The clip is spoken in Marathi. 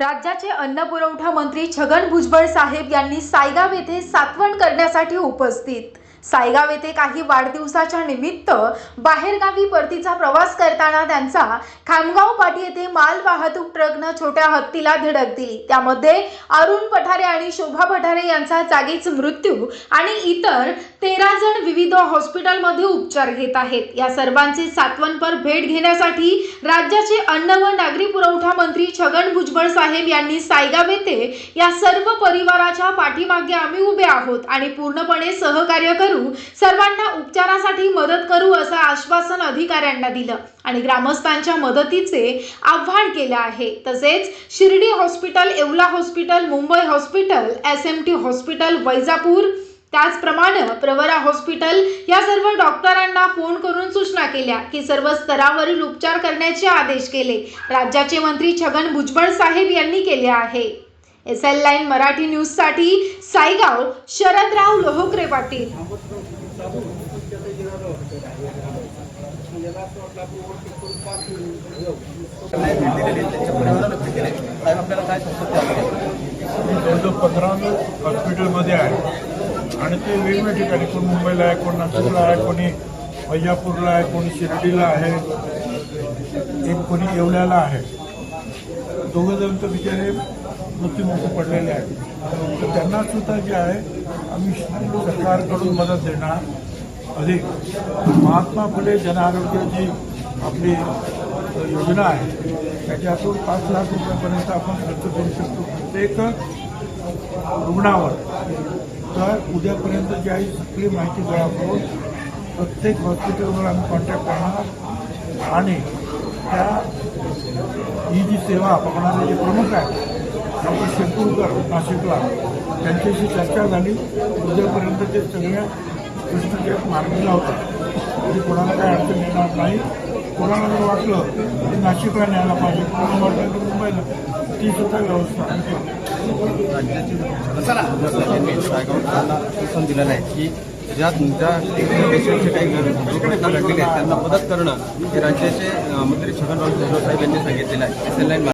राज्याचे अन्न पुरवठा मंत्री छगन भुजबळ साहेब यांनी सायगाव येथे सातवण करण्यासाठी उपस्थित. सायगाव येथे काही वाढदिवसाच्या निमित्त बाहेरगावी परतीचा प्रवास करताना त्यांचा खामगाव पाटी येथे माल वाहतूक ट्रकनं छोट्या हत्तीला धडक दिली. त्यामध्ये अरुण पठारे आणि शोभा पठारे यांचा जागीच मृत्यू आणि इतर तेरा जण विविध हॉस्पिटलमध्ये उपचार घेत आहेत. या सर्वांचे सातवनपर भेट घेण्यासाठी राज्याचे अन्न व नागरी पुरवठा मंत्री छगन भुजबळ साहेब यांनी सायगाव येथे या सर्व परिवाराच्या पाठीमागे आम्ही उभे आहोत आणि पूर्णपणे सहकार्य करू. सर्वांना उपचारासाठी मदत करू असं आश्वासन अधिकाऱ्यांना दिलं आणि ग्रामस्थांच्या मदतीचे आव्हान केलं आहे. तसेच Shirdi hospital Yeola hospital Mumbai hospital S M T hospital Vaijapur त्याचप्रमाणे प्रवरा हॉस्पिटल या सर्व डॉक्टरांना फोन करून सूचना केल्या की सर्व स्तरावरील उपचार करण्याचे आदेश केले. राज्याचे मंत्री छगन भुजबळ साहेब यांनी केले आहे. एस एल लाईन मराठी न्यूजसाठी साईगाव शरदराव लोहकरे पाटील. साहेब पंधरा हॉस्पिटलमध्ये आहे. आणि ते वेगवेगळ्या ठिकाणी कोण मुंबईला आहे कोण नाशिकला आहे कोणी वैजापूरला आहे कोणी शिर्डीला आहे एक कोणी येवल्याला आहे. दोघं जण तर बिचारे मृत्यूमुखी पडलेले आहेत. तर त्यांना सुद्धा जे आहे आम्ही सरकारकडून मदत देणार. अधिक महात्मा फुले जनआरोग्याची आपली योजना आहे त्याच्यातून पाच लाख रुपयापर्यंत आपण खर्च करू शकतो. प्रत्येक रुग्णावर. तर उद्यापर्यंत जी आहे सगळी माहिती गोळा करून प्रत्येक हॉस्पिटलवर आम्ही कॉन्टॅक्ट करणार. आणि त्या ही जी सेवा बघणारे जे प्रमुख आहेत डॉक्टर शेपूरकर नाशिकला. त्यांच्याशी चर्चा झाली. उद्यापर्यंत ते सगळ्या गोष्टी मार्गी लावतात. म्हणजे कोणाला काय अडचण येणार नाही. कोणाला जर वाटलं की नाशिकला न्यायला पाहिजे कोणाला वाटलं तर मुंबईला ती सुद्धा व्यवस्था राज्याची करू. राज्याचे दिलेलं आहे की ज्या तुमच्या पेशंटचे काही दुर्घटना आहेत त्यांना मदत करणं हे राज्याचे मंत्री छगनराव भुजबळ साहेब यांनी सांगितलेलं आहे. S L